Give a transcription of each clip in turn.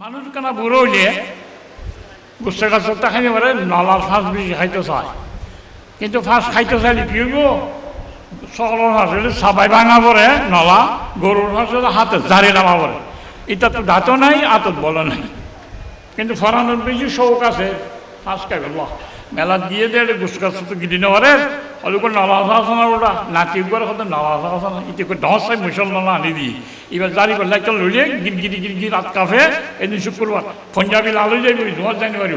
মানুষ কেনা বুড়ো হইলে? গুস্তা গাছটা খাইতে পারে, নলার ফাঁস বেশি খাইতে চায়। কিন্তু ফাঁস খাইতে চাইলে কি হইব? সকলের ফাঁস হইলে সাবাই ভাঙা পরে নলা, গরুর ফাঁস হলে হাতে জারি নামা পরে এটা তো দাঁতও নাই, আতত বলে নাই। কিন্তু ফরানোর বেশি শৌক আছে। ফাঁস খাই মেলা দিয়ে দেয় গুস্তা গাছ তো গিরি নেওয়ারে হলে করে নলা আছে না ওটা, নাতি করে হতে নলা আছে না ইতে করে দশ চাই মুসলমান আনি দিই এবার জারি করলে একটা লইলে গির গিরি গিরি গির রাত কাফে এদিন শুক্রবার পঞ্জাবি লালু যাইব দোয়ার জানুয়ারি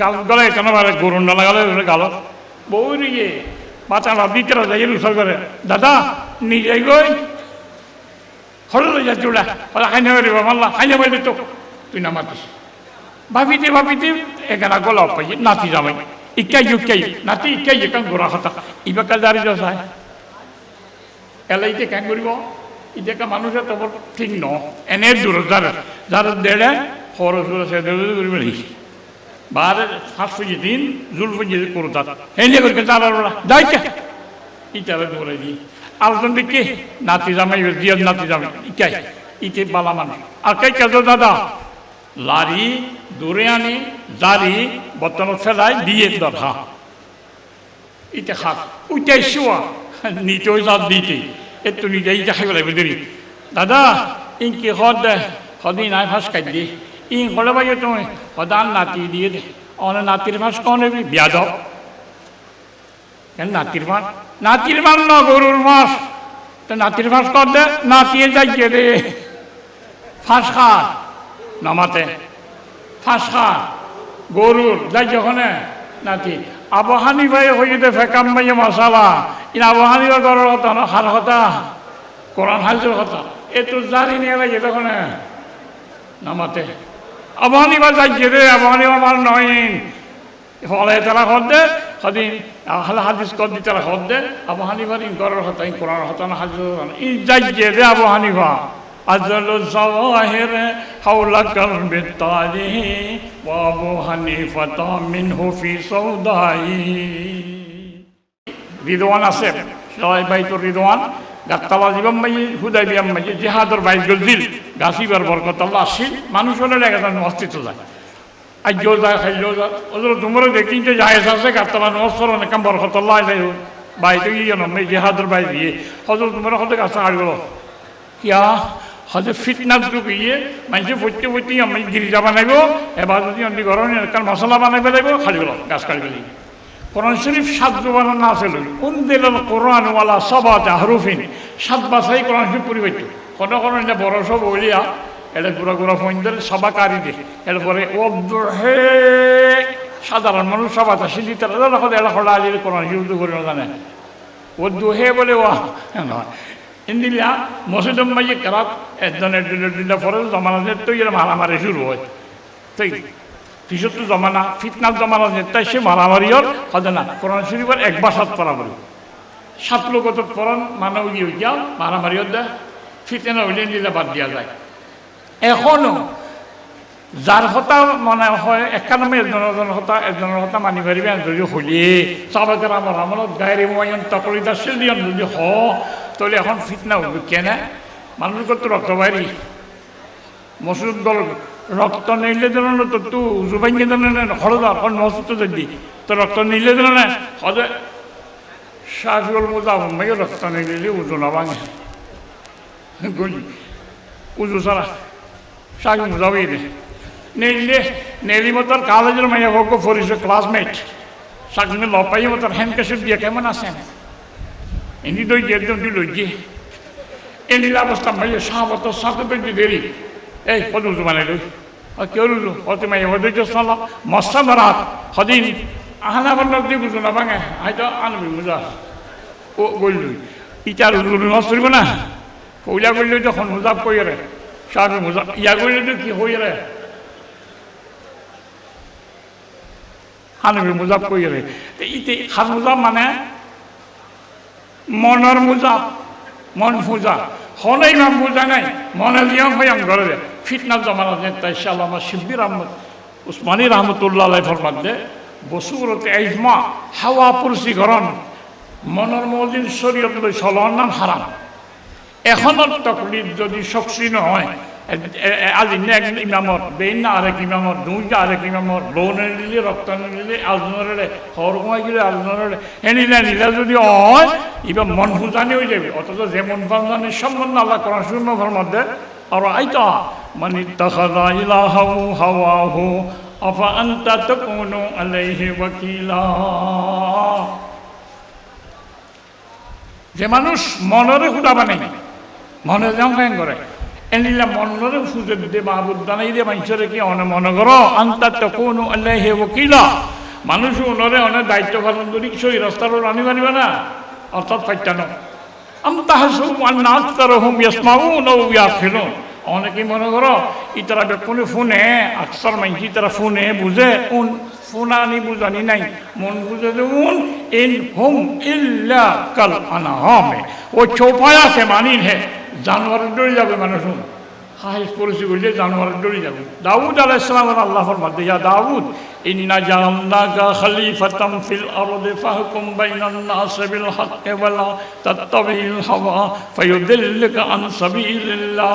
গাল গলে কেন বারে গরুন না লাগালে গাল বউ রিয়ে বাচ্চারা দিতেরা যাই উৎসব করে দাদা, নিজেই গই হলো লই যা চুড়া ওরা খাইনে মাল্লা খাইনে পারিবি তো তুই না মাতিস ভাবিতে ভাবিতে এখানে গলা পাই, নাতি যাবাই ইকাই ইকাই, নাতি ইকাই এখান গোড়া কথা। ইবাকা দাঁড়িয়ে যায় এলা ইতে কেন করিব ইতেকা মানুষের তো ঠিক ন। এনে দূর যারা যারা দেড়ে খরচ করে সে দেড়ে করিব বারে ফাঁস ফুজি দিন, জুল ফুজি করো তার হেঁটে করে তারা যাইতে ইটারে ধরে দিই আলোচন দিকে নাতি জামাই জিয়ার নাতি জামাই, ইকাই। ইকে বালা মানুষ আর কে কেজ দাদা? লারি, দূরে আনি জারি বর্তমান ফেলাই, দিয়ে দরহা খাত উইটাই শোয়া নিতে ওই জাত দিতে একটু নিজে ইটা খাইব লাগবে, দেরি। দাদা ইনকি হদ হদি নাই ফাঁস কাট দি। ইন হলে ভাই তুমি, হদান নাতি দিয়ে দে। অনে নাতির ফাঁস কনে বিয়া দাও। কেন নাতির ফাঁস নাতির ফাঁস না গরুর ফাঁস তো নাতির ফাঁস কর দে, নাতিয়ে যাইয়ে দে। ফাঁস খার নামাতে। ফাঁস গরুর, যাই যখনে, নাতি। আবহানি ভাই হয়ে দে ফেকাম ভাইয়ে মশালা ইন আবহানি বা গরুর হতা হার হতা কোরআন হাজুর হতা এ তো জানি নিয়ে লাগে তখন নামাতে। আবহানি বা যাইয়ে দে আবহানি আমার নয়ন ফলে তারা দে সদিন আহলে হাদিস কদ দি তারা হদ দে। আবু হানিফার ইন গরর হতা ইন কোরআন হতা না হাদিস ই যাইয়ে দে আবু হানিফা। أزل الظواهر حولك بالطالح وأبو حنيفة منه في سودائه রিদওয়ান আছে সবাই বাইতুর রিদওয়ান গাত্তালা জীবন মাই হুদাই বিয়াম মাই জিহাদর বাইশ গজিল গাছিবার বরকত আল্লাহ আসিল মানুষ হলে একজন অস্তিত্ব যায় আজ্ঞও যায় খাইলেও যায় ওদের তোমরা দেখি যে জাহেজ আছে গাত্তালা নমস্কার অনেক বরকত আল্লাহ যাই বাইতে গিয়ে নমে জিহাদর বাই দিয়ে হজর তোমরা হতে গাছ আড়গল কিয়া হজর ফিটনাস যুগ ইয়ে মানুষে ফুটতে ফুটতে আমি গিরিজা বানাইব, এবার যদি আমি গরম কারণ মশলা বানাইবে লাগবে খালি গেল গাছ কাটবে লাগবে কোরআন শরীফ সাত জোবানো না আছে উন্দিল কোরআন ওয়ালা সবাত হারুফিন সাত বাসাই কোরআন শরীফ পরিবেশ কোনো কোনো এটা বড় সব বলিয়া, এটা গুড়া গুড়া ফোনদের সবা কারি দে এরপরে হে সাধারণ মানুষ সবা চাষি দিতে দেখো এটা হলা আজি কোরআন শরীফ করে জানে। ও দুহে বলে ও নয়। ইন্দিলা মসজিদ মাইয়ে কেরাত, একজন একজন একজন পরে জমানাতে তো এর মারামারি শুরু হয়। তাই পিছত জমানা ফিটনার জমানা তাই সে মারামারির হবে না, কোরআন শরীফের এক বাসাত পড়া বলি। সাত লোকত পড়ান মানব গিয়ে গিয়া মারামারিও দেয় ফিটেনা হইলে নিলে বাদ দিয়া যায়। এখনও যার হতা মনে হয় একানমে একজনের হতা একজনের হতা মানি পারিবে যদি হলি। চাবাকের আমার আমলত গায়ের ময়ন তকলিতা সিলিয়ন যদি হ তাহলে এখন ফিটনা হইব কেনে? মানুষ কত রক্ত বাইরি মসুদ দল রক্ত নিলে দিল না তো তু জুবাইকে দিল না হলদার অন্য মসুদ তো যদি। তো রক্ত নিলে দিল না হদে শাহিউল মুজা মেয়ে রক্ত নিলে উজু না ভাঙে। গলি, উজু সারা শাহি মুজাবি দে নেইলে নেলি মতন কালেজের মাইয়া হোক ফরিস ক্লাসমেট সাকনে লপাই মতন হ্যান্ডকাশিপ দিয়ে কেমন আছেন এনি দই দিয়ে একদম দিল, যে এনি অবস্থা মাইয়া সাহাবত সাথে বেশি দেরি। এই, কত উজু মানে লই কেউ রুজু হতে মাইয়া হতে সালা? মস্তা ধরাত হদিন। আহানা বন্ধ দিয়ে বুঝো না ভাঙে হয়তো আনবি মুজা ও গইল ইটার নষ্ট করিব না। কইলা করলে তখন মুজাব কই রে, সাহেব মুজাব ইয়া করলে তো কি হই রে? হানবি মুজাব কই রে। ইতে হাত মুজাব মানে মনের মোজা, মন পূজা। হলে ইমাম পূজা নাই, মনে দিয়া হয়ে আমি ঘরে ফিটনাস জমানা নেতা আমার শিব্বির আহমদ উসমানী রহমতুল্লাহ ফরমাদ দে। বসুর এজমা হাওয়া পুরুষি গরম মনের মজিন শরীয়ত লই চলন নাম হারাম এখনও তকলিফ যদি শক্তি নহয় আজিনে এক ইমামর বেইন আরেক ইমামর দুইটা আরেক ইমামর লোনে নিলে, রক্ত নিলে আজনরে হর কমাই গেলে আজনরে এনিলে, নিলে যদি হয় এবার মন ফুজানি হয়ে যাবে। অথচ যে মন ফুজানির সম্বন্ধে আল্লাহ কোরআন শূন্যর মধ্যে আর আইতা মানে তাখাদা ইলাহাহু হাওয়াহু, আফা আনতা তাকুনু আলাইহি ওয়াকিলা। যে মানুষ মনরে খুদা বানাই, মনে যেমন করে এনিলা মনরে ফুজে দিতে মাহবুদ বানাই দিয়ে মানুষের কি অনে মনে করো? আন্তার তো কোন হে ওকিলা মানুষ ওনরে অনেক দায়িত্ব পালন করি সই রাস্তার রানি মানিবে না। অর্থাৎ ফাইটানো আম তাহাসু নাচ তার হোম ইয়াসমাউ নৌ ইয়াফিলুন। অনেকে মনে করো ইতারা বেকুনে ফোনে, আকসার মাইকি তারা ফোনে, বুঝে? উন ফোনানি বুঝানি নাই। মন বুঝে দেবুন ইন হুম ইল্লা কাল আনাহামে। ও চৌপায় আছে মানিন হে। জানোয়ারের ডরে যাবে মানুষ হাইস পরিচয় করলে জানোয়ারের ডরে যাবে। দাউদ আলাইসালাম আল্লাহ ফরমাতে ইয়া দাউদ, ইন্না জাআলনাকা খলিফাতাম ফিল আরদি, ফাহকুম বাইনান নাস বিল হাক্কি তাত্তাবিল হাওয়া, ফায়ুদিল্লুকা আন সাবিলিল্লাহ।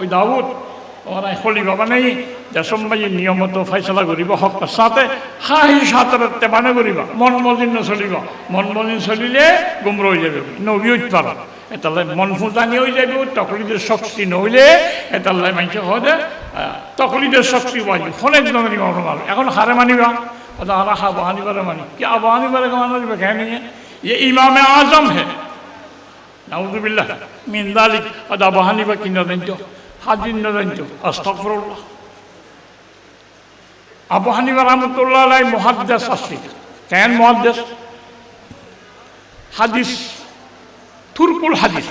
ওই দাউদ ওরা খলিফা বানাই নিয়মত ফয়সলা করিব হক সাথে হাহি সাঁতরের তেমানে করিবা মন মজিন নচলিব মন মজিন চলিলে গুমর হয়ে যাবে। নবী উৎপাদ এতালে মন ফুজা নিয়ে যাইব, তকলিদের শক্তি নইলে এতালে মানুষ হদে তকলিদের শক্তি বাজি ফোনে জনের অনুমান এখন হারে মানিবা? ওটা হারা হাব মানি। কি আব হানিবারে মানা দিবে কেন ইয়ে ইমামে আজম হে। নাউদুবিল্লাহ মিন্দালিক ওটা আব হানিবা কিনা দেন হাজির না দেন আস্তফরুল্লাহ আবু হানিবা আসছে। কেন মহাদ্দাস? হাদিস তুরকুল হাদিস।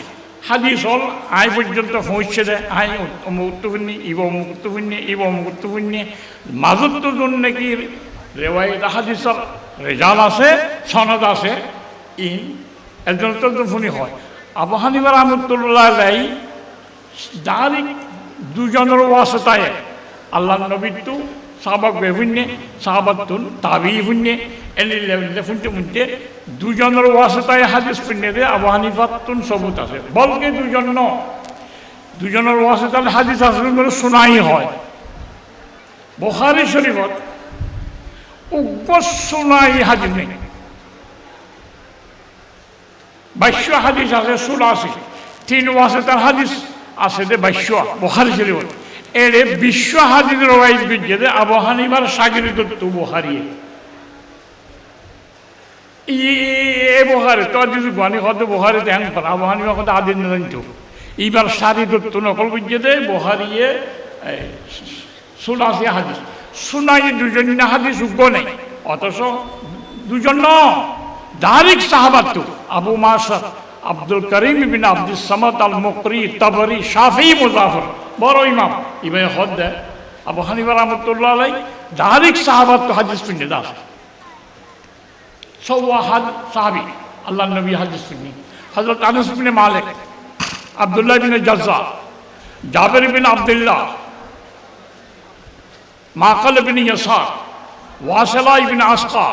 হাদিস হল, আই পর্যন্ত পৌঁছে দেয় আই মুক্তপুণ্যি ইব মুক্তপুণ্যি ইব মুক্তপুণ্যি মাজত তো জন্য কি রেওয়ায়ত হাদিসর রেজাল আছে, সনদ আছে, ইন একজন তো ফোনি হয়। আবু হানিফা রহমতুল্লাহ আলাই ডাইরেক্ট দুজনের ওয়াসতায়। আল্লাহ নবীতু সাহাবাক বেফুন্যে সাহাবাতুন তাবি ফুন্যে এলি লেভেলে ফুনতে ফুনতে দুজনের ওয়াসতায় হাদিস ফুন্যে দে আবু হানিফাতুন সবুত আছে। বলকে দুজন ন? দুজনের ওয়াসতায় হাদিস আসলে করে শোনাই হয়। বোখারি শরীফত, উগ্র শোনাই হাদিস নেই। বাইশ হাদিস আছে চুরাশি তিন ওয়াসতার হাদিস আছে যে বাইশ, বোখারি শরীফত। এর বিশ্ব হাদিস রবাই বিদ্যে আবু হানিফার সাগরিত তো বোহারিয়ে এ বোহারে তো যদি গানি কত বোহারে পার আবু হানিফা কত আদিন এইবার সারি দত্ত নকল হাদিস। দুজন না হাদিস উগ্র নেই, অথচ দুজন ন। দারিক সাহাবাত আবু মাসার আব্দুল করিম বিন আব্দুল সামাদ আল মুকরি তাবরি, শাফি, মুজাফর। বড় ইমাম। ইমাম হদ দেয় আবু হানিফা রহমতুল্লাহ আলাই দারিক সাহাবাত তো হাদিস পিন্ডে দাস। সৌয়া সাহাবি আল্লাহ নবী হাদিস পিন্ডি হজরত আনস বিন মালিক, আবদুল্লাহ বিন জাজা জাবের বিন আবদুল্লাহ, মাকাল বিন ইয়াসার, ওয়াসলা ইবিন আসকা,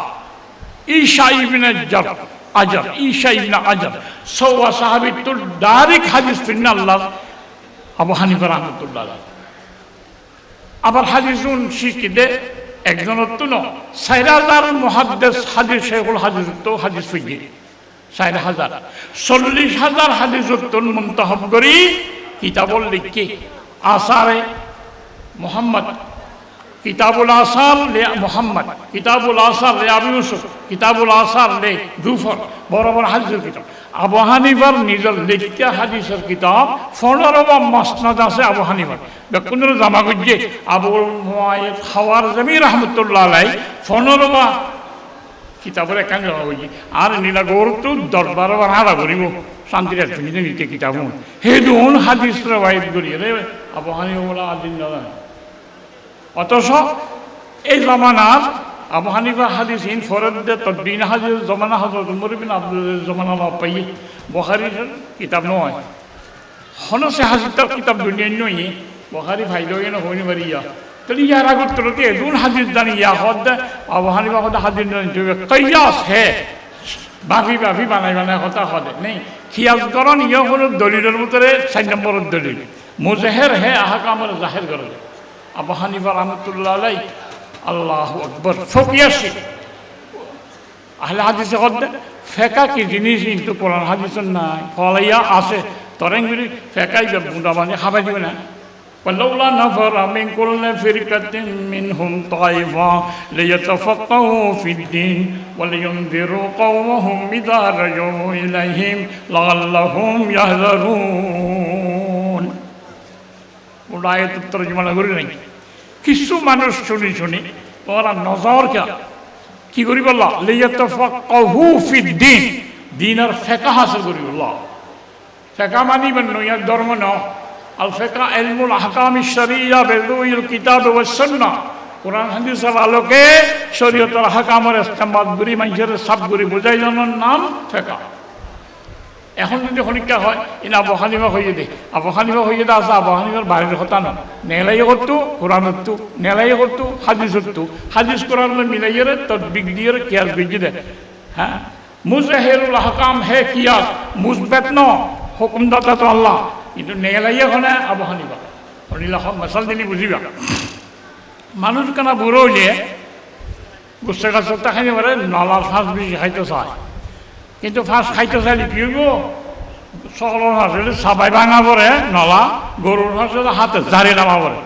ঈশা ইবিন জব, আজব, ঈশা ইবিন আজব। সৌয়া সাহাবি তোর ডাইরেক্ট হাদিস পিন্ডে আল্লাহ আবু হানিফা রহমতুল্লাহ আবার হাদিসুন শিখিতে একজন তো ন মহাদ্দেশ হাদিস, শেখুল হাদিস তো হাদিস ফিজি সাইর হাজার, চল্লিশ হাজার হাদিস উত্তর মন্তহব করি, কিতাবল লিখি, আসারে মোহাম্মদ কিতাবুল আসার লে মোহাম্মদ, কিতাবুল আসার লে আবু ইউসুফ, কিতাবুল আসার লে দুফর, বড় বড় হাদিসের কিতাব। আবু হানিফার নিজের লিখিত হাদিসের কিতাব পনেরো বা মসনদ আছে আবু হানিফার। বেকুনের জামা গুজে আবুল খাওয়ার জমি রহমতুল্লাহ আলাই পনেরো বা কিতাবের জমা গুজি আর নীলা গৌরব দরবার বার হারা করিব। শান্তির একটু নিতে কিতাব হে দুন হাদিস বাইর করি। রে আবু হানিফা বলা আদিন দাদা। অথচ এই জমানার আবু হানিফা হাদিস ইন ফরদ তদ্বিন হাদিস জমানা হজরত উমর বিন আব্দুল জমানা পাই বুখারীর কিতাব নয়। হন সে হাদিসটার কিতাব দুনিয়া নই, বুখারী ফাইলো এনে হইনি বারিয়া তলি ইয়ার আগত তোরতে দুন হাদিস জানি ইয়া হদ, আবু হানিফা হদ তো কিয়াস হে। বাফি বাফি বানাই বানাই কথা হদে। নেই খিয়াল করন ইয়ে হলো দলিলের ভিতরে চার নম্বরের দলিল। মুজাহের হে, আহকামের জাহের করে। আবু হানিফা রহমতুল্লাহ আলাই আল্লাহ আকবর ফকিয়াসি আহলে হাদিসে হদ্দে ফেকা কি জিনিস কিন্তু কোরআন হাদিসের নাই ফলাইয়া আছে তরেঙ্গুলি ফেকাই বুড়া মানে খাবাই দিবে না ولولا نفر من كل فرقة منهم طائفة ليتفقهوا في الدين ولينذروا قومهم إذا رجعوا إليهم لعلهم يحذرون ওটা আয়াত তর্জমা করি নাই কিছু মানুষ শুনি শুনি তোরা নজর কে কি করি বললা? লিয়াতাফাক্কাহু ফিদ্দিন। দিনের ফেকা হাসিল করি বললা। ফেকা মানিবেন নইয়ার ধর্ম ন। আল ফেকা ইলমুল আহকাম শরিয়া বেদুইল কিতাব ওয়াস সুন্নাহ কোরআন হাদিসের আলোকে শরীয়তের আহকামের ইস্তেমাল করি মানুষের সব করি বোঝাই জানার নাম ফেকা। এখন যদি হনিকা হয় ইন আবু হানিফা হইয়ে দে। আবু হানিফা হইয়ে দে আছে, আবু হানিফার বাইরের কথা না নেলাই করতো কোরআন হতো নেলাই করতো হাদিস হতো হাদিস কোরআন মিলাইয়ে তোর বিগ দিয়ে কিয়াস বিজি দে। হ্যাঁ মুজাহিরুল হকাম হে কিয়াস মুজবেত ন, হুকুমদাতা তো আল্লাহ। কিন্তু নেলাইয়ে হলে আবু হানিফা। হনিলা মশাল দিলি বুঝিবা মানুষ কেনা বুড়ো হইলে বুঝতে গেছে তাখানি বলে নলার ফাঁস বেশি খাইতে চায়। কিন্তু ফার্স্ট খাইতে চাইলে কি হইব? সকলের হাসলে সাবাই ভাঙা পরে নলা গরুর হাসলে হাতে জারি নামা পরে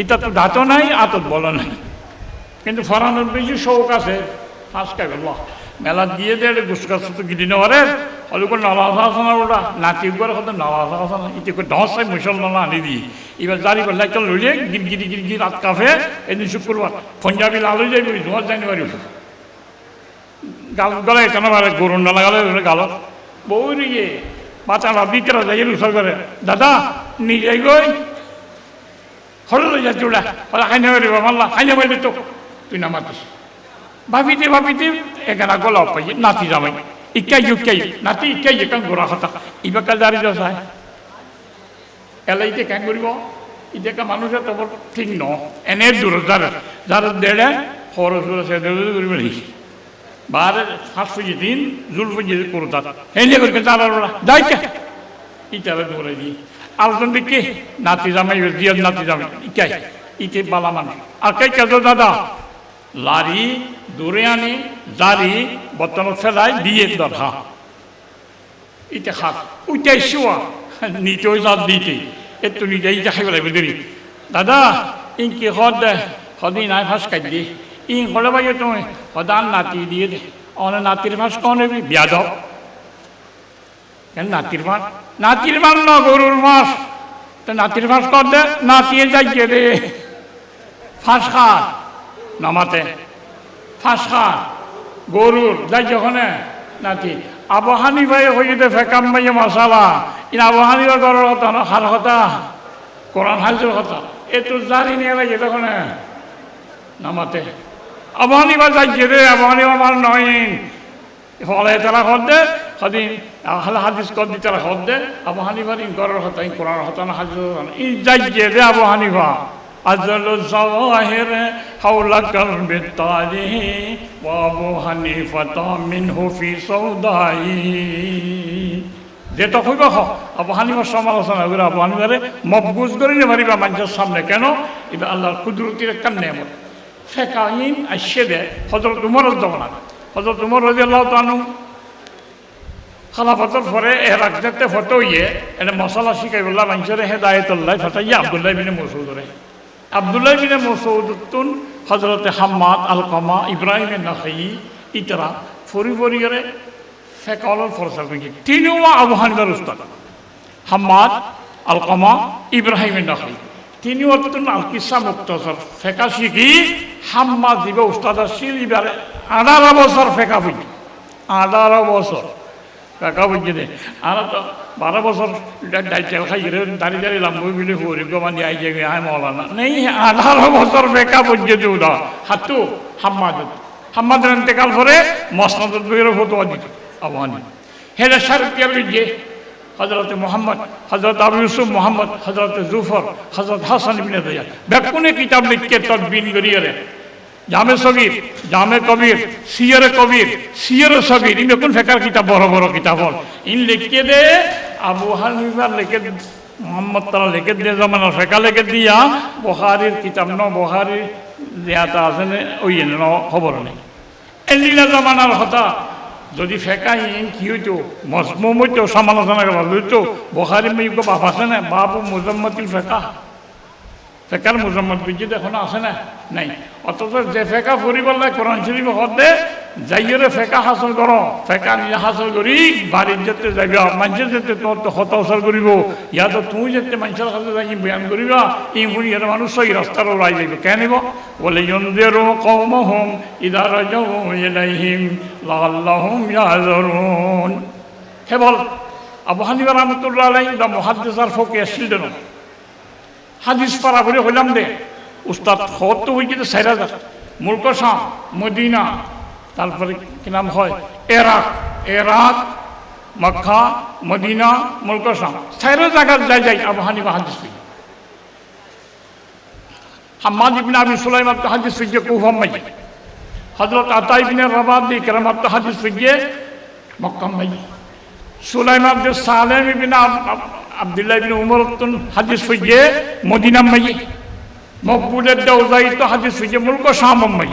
এটা তো দাঁতও নাই, আতত বলে নাই। কিন্তু ফরানোর বেশি শৌক আছে। ফার্স্ট খাই বলল মেলা দিয়ে দেয় গুসকাস তো গিরি নেওয়ারে হলে করে নলা আছে না ওটা নাতি করে হতে নলা আছে না। ইতে করে দশ চাই মুসলমান আনি দিই এবার জারি করলে একটা লইলে গির গিরি গির গির রাত কাফে এদিন শুক্রবার পঞ্জাবি লালু যাইবি দু হাজার জানুয়ারি গাল গলে কেন বারে গরুর না লাগালে গাল। বউ রিয়ে বাচ্চারা বিকেরা যাই রুসা করে। দাদা, নিজে গই। হলো লই যা চুড়া ওরা খাইনে মারিব মাল্লা খাইনে মারিবি তো। তুই না মাতিস ভাবিতে ভাবিতে এখানে গলা পাই নাতি যাবাই ইকাই ইকাই নাতি ইকাই এখান গোড়া কথা। ইবাকা দাঁড়িয়ে যায় এলাইতে কেন করিব। ইটাকা মানুষের তো ঠিক ন। এনে দূর যারা যারা দেড়ে খরচ করে সে দেড়ে করিব লিখি বারে ফাঁস ফুজি দিন জুল ফুজি করো তার হেঁটে করবে তারা যাইতে ইটারে দৌড়ে দিই। আলোচন দিকে নাতি জামাই জিয়ার নাতি জামাই, ইটাই ইতে বালা মানে আর কে কেজ দাদা? লারি, দূরে আনি, জারি, বর্তমান ফেলাই দিয়ে দরহা ইতে খাত উইটাই শোয়া। নিতে ওই জাত দিতে। একটু নিজে ইটা খাই লাগবে দাদা, ইনকে হদ, হদিন আয় ফাঁস কাট ইন হলে ভাই তুমি হদান নাতি দিয়ে দে অনেক নাতির ফাঁস কন বিয়া দাও কেন নাতির মাস নাতির মাস না গরুর মাস তো নাতির ফাঁস কর দে নাতিয়ে যাইকে রে ফাঁস খার নামাতে ফাঁস খার গরুর যাই যখন নাতি আবহানি ভাই হয়ে দে ফেকাম ভাইয়ে মশালা ইন আবহানি ভাই কথা না খার কথা কোরআন হাজুর কথা এ তো জানি নিয়ে লাগে তখন নামাতে আবহানি বা যাইকে রে, আবহানি আমার নয়। ফলে তারা হদ্দে সদিন আহলে হাদিস কদ দি তারা হদ্দে আবু হানিফার ইন করার হতা কোরআন হতা না, হাদিস ই যাইয়ে দে আবু হানিফা আজল জাওয়াহির হাওলা কলবি তারিহি ওয়া আবু হানিফা মিনহু ফি সৌদাই। যেটা হইব হ আবু হানিফার সমালোচনা করে আবু হানিফারে মফগুজ করে নে মারিবা মানুষের সামনে। কেন? এটা আল্লাহর কুদরতির একটা নেমত ফেকাইন আসছে দে। হজরত উমর জমানা হজরত উমর রাজি আল্লাহ তানু খালাফতর পরে এরাক যেতে ফটো ইয়ে এটা মশলা শিখাই বললা মানুষের হেদায়তুল্লাহ ফটাইয়ে আবদুল্লাহ বিনে মসৌদরে আবদুল্লাহ বিনে মসৌদুন হজরতে হাম্মাদ, আলকামা, ইব্রাহিম নাখাই ইতরা ফরি ফরি করে ফেকালের ফরসা করি তিনিও আবু হানিফার উস্তাদ। হাম্মাদ, আলকামা, ইব্রাহিম নাখাই তিনি অত্যন্ত আল কিসা মুক্তসর ফেকা শিখি হাম্মাদ দিবে উস্তাদ এবারে আঠারো বছর ফেকা বুঝি আঠারো বছর ফেকা বুঝি দে। আর তো বারো বছর ডাইটেল খাই দাঁড়িয়ে দাঁড়িয়ে লাম্বই বিলি ফুরি গমানি আই যে আয় মৌলানা। নেই, আঠারো বছর ফেকা দিও দা হাতু হাম্মাদ হাম্মাদের ইন্তেকাল করে মসনাদ বইয়ের ফটো দিত। আবহানি। হেলে সারকিয়া বুঝে হজরত মোহাম্মদ হজরত আবু ইউসুফ মোহাম্মদ হজরত জুফর হজরত হাসান ইবনে দয়া বেকুনে কিতাব লিখকে তদবিন করিয়ে জামে সগির, জামে কবির, সিয়রে কবির, সিয়রে সগির, ইন বেকুন ফেকার কিতাব, বড় বড় কিতাব হল ইন লিখকে দে, আবু হানিফার লিখে মোহাম্মদ তারা লিখে দিয়ে জমানো ফেকা লিখে দিয়া বহারির কিতাব ন বহারির দেয়াটা আছে ওই ন খবর নেই এলিলা জমানার কথা যদি ফেকাই কি হইতো? মজমুম হইতো সমালোচনা করা হইতো বহারি মেয়ে বাপ আছে না বাবু মুজম্মতিল ফেকা। ফেকার মোজাম্মত বিজিত এখন আছে না নাই। অথচ যে ফেকা ফুরিবলে কোরআন শরীফ হতে যাইরে ফেকা হাসল কর, ফেকা নিজে হাসল করি, বাড়ির যেতে যাইবা, মানুষের যেতে তোর তো হত হাসল করিব। ইয়া তো তুমি যেতে মানুষের কাছে যাই বয়ান করিবা ই শুনি এর মানুষ সেই রাস্তার ওলাই যাইব। কেন নিব বলে ইন্দেরো কৌম হোম ইদার ইলাইহিম লাল্লাহুম ইয়াজরুন কেবল আবু হানিফা রহমতুল্লাহ আলাইহি, দা মুহাদ্দিস আর ফকি আসছিল না হাদিস পারা করে হইলাম দে। উস্তাদ খত তো হয়েছে সাইরা হাজার শাম মদিনা তারপরে কি নাম হয়? এরাক। এরাক, মক্কা, মদিনা মুলক শাম সাইরা জায়গা যাই যাই আবু হানিফা হাদিস হাম্মাদ ইবনে আবি সুলাইমান তো হাদিস পেয়ে কুফা মাইয়ে হজরত আতা ইবনে রবাদি কেরামাত তো হাদিস পেয়ে মক্কা মাইয়ে সুলাইমান যে সালেম ইবনে আব্দুল্লাহ ইবনে উমর হাদিস পেয়ে মদিনা মকবুলের দেও যাই তো হাদিস হইছে, মুলক সামাম্মাই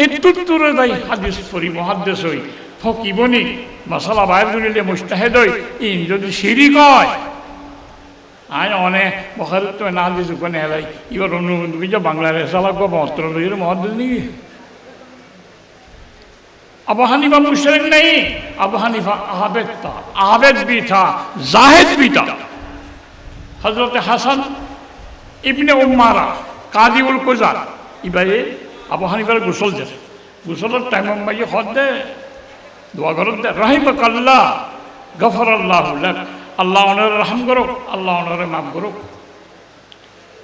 এই তুত্তুরে যাই হাদিস পড়ি মহাদ্দেশ হই। ফকি বনি মশালা বাইর জুড়িলে মুস্তাহেদ হই। ইন যদি সিঁড়ি কয় আয় অনেক বখার তো না দিস ওখানে হেলাই। এবার অনুমোদন যে বাংলার সালা গো বস্ত্র লইয়ের মহাদ্দেশ নিবি আবু হানিফা মুশরিক নেই, আবু হানিফা আহাবেদ তা। আহাবেদ বি থা জাহেদ বি था হজরত হাসান ইবনে উম্মারা কাদি উল কোজার ইবাই আবু হানিফার গোসল দে গোসলের টাইম মাইয়ে হদ দে দোয়া করত দে। রাহিম কাল্লা গফর আল্লাহ আল্লাহ ওনার রহম করুক আল্লাহ ওনারে মাফ করুক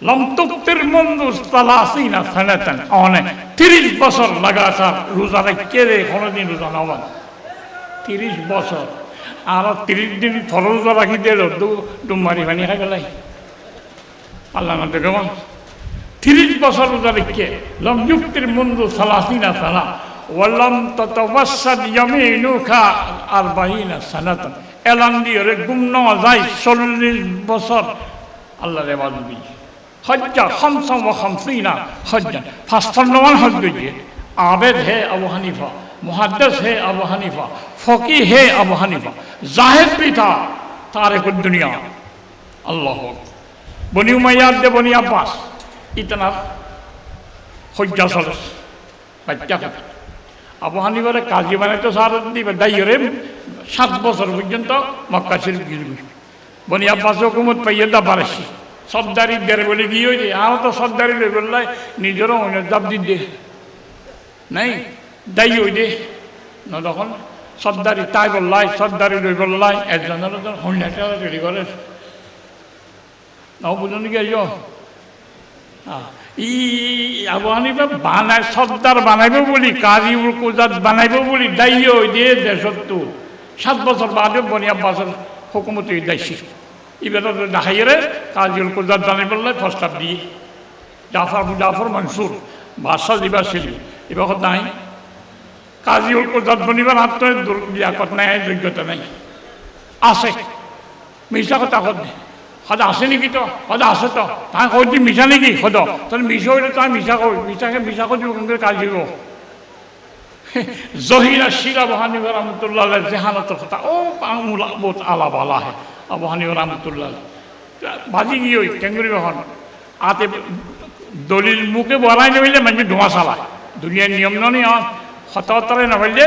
লম তুক্তির মন্দু তালাসিনা সানাতান। অনেক তিরিশ বছর লাগাতার রোজা রেখে রে কোনোদিন রোজা নামান তিরিশ বছর আর তিরিশ দিন থর রোজা রাখি দিয়ে ডুমারি পানি খাই পেলাই। আল্লাহ না দেখে তিরিশ বছর রোজা লম যুক্তির মন্দু সালাসিনা সালা। ওয়াল্লাম ততবাসাদ ইয়ামিনুকা আরবাইনা সানাতান। এলান দিয়ে গুম নেওয়া যায় চল্লিশ বছর। আল্লাহ রে বাজবি হজ্জা খামসা ও খামসিনা হজ্জা ফাস্তান্নমান হজ গিয়ে আবেদ হে আবু হানিফা, মুহাদ্দেস হে আবু হানিফা ফকি হে আবু হানিফা, জাহেদ পিতা, তারেক দুনিয়া আল্লাহ বনি উমাইয়াদ দে বনি আব্বাস। ইতনার হজ্জা চলে। বাচ্চা আবু হানিফারে কাজী বানাইতে সার দিবে দাইরে সাত বছর পর্যন্ত মক্কা শরীফ গিরবি বনি আব্বাস হুকুমত পাইয়ে দা বারাসি। সর্দারি বের বলে গিয়ে যে আর তো সর্দারি লই বললাই নিজেরও অন্য দাব দি দে। নাই? দায়ী ওই দে। ন তখন সর্দারি তাই বললাই সর্দারি লই বললাই একজনের হন্যাটা রেডি করে। নাও বুঝুন আইজ? ই, আবু হানিফা বানায়, সর্দার বানাইব বলি কাজী উল কোজাত বানাইব বলি, দায়ী দিয়ে দেশত্তু সাত বছর বাদে বনি আব্বাসের হুকুমত দায়ী এবার দেখাইরে কাজী উল কোজাত বানাই বললে, প্রস্তাব দিয়ে। জাফর জাফর মনসুর, বাদশাহ দিবার ছিল এবার নাই। কাজী উল কোজাত বনিবার হাত লিয়াকত নাই, যোগ্যতা নাই। আছে। মিশা কথা কথা সদা আছে নেকি তো? সদা আছে তো? তাই কৈ মিছা নেকি? সদ। তাহলে মিছা হইলে তাই মিছা কই মিছাকে মিছা কৈ দিব কাজ দিব? জহিরা শির আবু হানিফা রহমতুল্লাহ জেহানতের কথা। ও আঙুলা বহুত আলা বালা হে আবু হানিফা রহমতুল্লাহ বাজি গিয়ে ওই কেঙ্গুরি বহন? আতে দলিল মুখে বড়াই নইলে মানে ধোঁয়া চালায়। দুনিয়ার নিয়ম ননি হতাহতারে নভেলে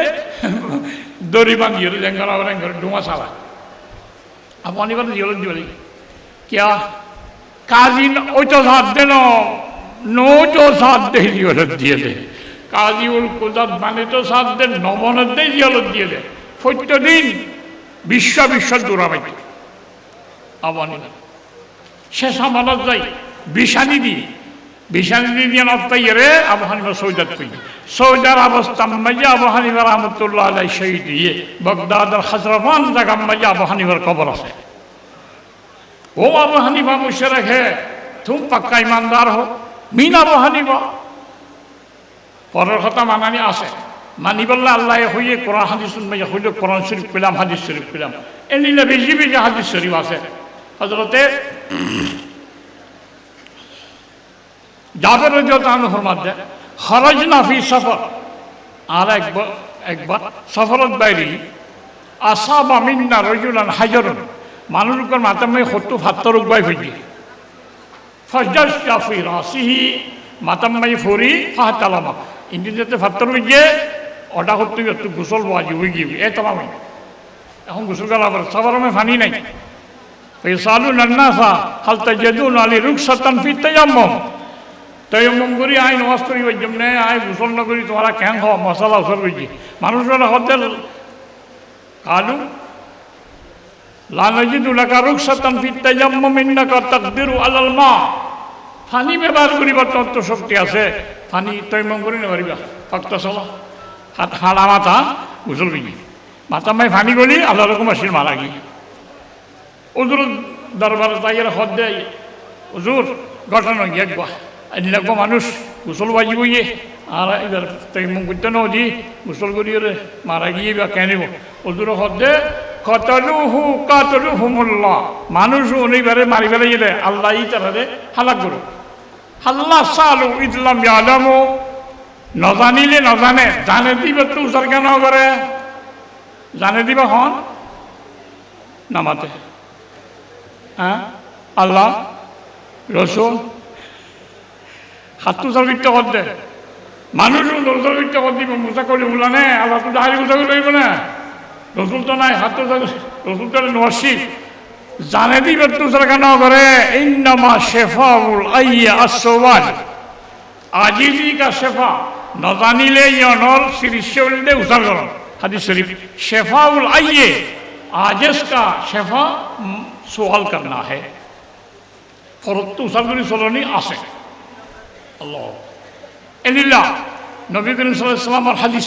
দড়ি বাঁধিয়ে লেঙ্গরা লেঙ্গর ধোঁয়া চালায়। আবু হানিফা জিয়ল দিব লাগে क्या? কাজী ওই তো সাথ দেন নো তো সাথ দিন বিশ্ব বিশ্ব দূরাবাই আবানি শেষ আমানত যাই বিষানি দিয়ে বিষানি দিয়ে নত্তাই রে আবু হানিফা সৌদাত কই সৌদার অবস্থা মাইয়া আবু হানিফা রহমতুল্লাহ আলাই শহীদ ইয়ে বগদাদার হাজরফান কবর আছে वो अबू हनीफा मुशरक है तुम पक्का ईमानदार हो মিন আবু হানিফা পরের কথা মানানি আছে মানি বললে আল্লাহ হইয়ে কোরআন হাদিস হইলে কোরআন শরীফ পেলাম হাদিস শরীফ পেলাম এ নিলে বেশি বেশি হাদিস শরীফ আছে হজরতে জাবের রাজিয়াল্লাহু আনহু ফরমাতে খরাজনা ফি সফর আর একবার একবার সফরত বাইরি আসাবা মিন্না রজুলান হাজরুন মানুষের মাথা মেয়ে সত্তু ফাত্তর উগবাই ফেলছি ফজদাস কাফি রাসিহি মাতাম মাই ফরি ফাহ তালামা ইন্ডিয়াতে ফাত্তর উইজে অর্ডা সত্তু একটু গোসল বাজি উই গিয়ে এ তালাম এখন গোসল গেলাম সবার মে ফানি নাই। ফেসালু নান্নাসা হাল নালি রুক রুকসাতান ফি তাই তৈমম করি আই নমাজ করি ওই নে, আই গোসল না করি তোমার কেন খাওয়া মশলা ওসর করছি মানুষ কালু আলাল মা। ব্যবহার করিবার তত্ত্ব শক্তি আছে। ফানি তৈমম করি না পারিবা। চলা। হাত হাড়া মাথা গোসল করি মাথা মাই ফানি গলি আল্লাহ রকম আসিল মারা গিয়ে। উজুর দরবার তাইয়ের হদ দেয়। উজুর ঘটনা গিয়ে একবার এদিনকো মানুষ গোসল বাজি বইয়ে। আর এবার তাই মুখ করতে নদী গোসল করিয়ে মারা গিয়ে বা কেনিব উজুর হদ দে কতলুহু কাতলুহুমুল্লাহ। মানুষ উনিবারে মারি ফেলে গেলে আল্লাহ তারারে হালাক করো আল্লাহ সালু ইসলাম আলমো নজানিলে নজানে জানে দিবে তো উসার কেন করে? জানে দিবা হন? নামাতে হ্যাঁ? আল্লাহ রসুন হাতু সার্ভিকটা করতে মানুষ রসুলটা কর দিব মোচা করে বলা নে আল্লাহ তো দাঁড়িয়ে মোচা করে না। রসুল তো নাই হাতু রসুল তো নসি জানে দিবে তো কেন করে ইন্নামা শেফাউল আইয়া আসবান আজিবি কা শেফা নজানিলে ইয়নর শিরিষে উচার করো হাদিস শরীফ শেফাউল আইয়ে आजिज का शेफा सवाल करना है ফরত্তু উসাগুলি চলনি আছে আল্লাহ এদিল্লা নবী করিম সাল্লামের হাদিস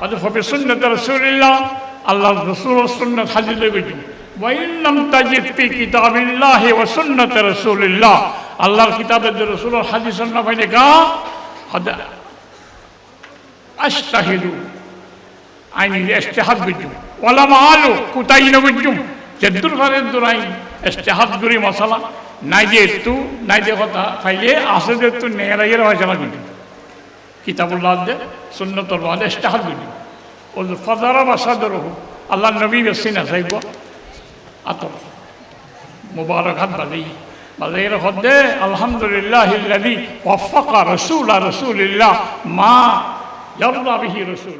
হদে ফবি সুন্নাত রাসূলিল্লাহ, আল্লাহর রাসূল সুন্নাত হাজির কইজুম ওয়াইল্লাম তাজিদ ফি কিতাবিল্লাহ ওয়া সুন্নাত রাসূলিল্লাহ। আল্লাহর কিতাবের রাসূলের হাদিস না ফাইলিকা হদে আস্তাহিদু আইনি ইস্তেহাদ গুজুম ওলামা আলো কুতাই নগুজুম যেদুর ফারে দুরাই ইস্তেহাদ গুরি মশলা, নাই যে তু নাই যে কথা ফাইলে আসে যে তু নেরাইয়ের ফয়সালা গুজুম কিতাবুল্লাহ দে সুন্নতর বাদে ইস্তাহার বিনি ও ফাদারা বাসাদর আল্লাহ নবী বেসিনা সাইব আতর, মুবারক হাত বালেই বালের হদ্দে আলহামদুলিল্লাহ ইল্লাদি ওয়াফাকা রসুল আর রসুলিল্লাহ মা ইয়ারদা বিহি রসুল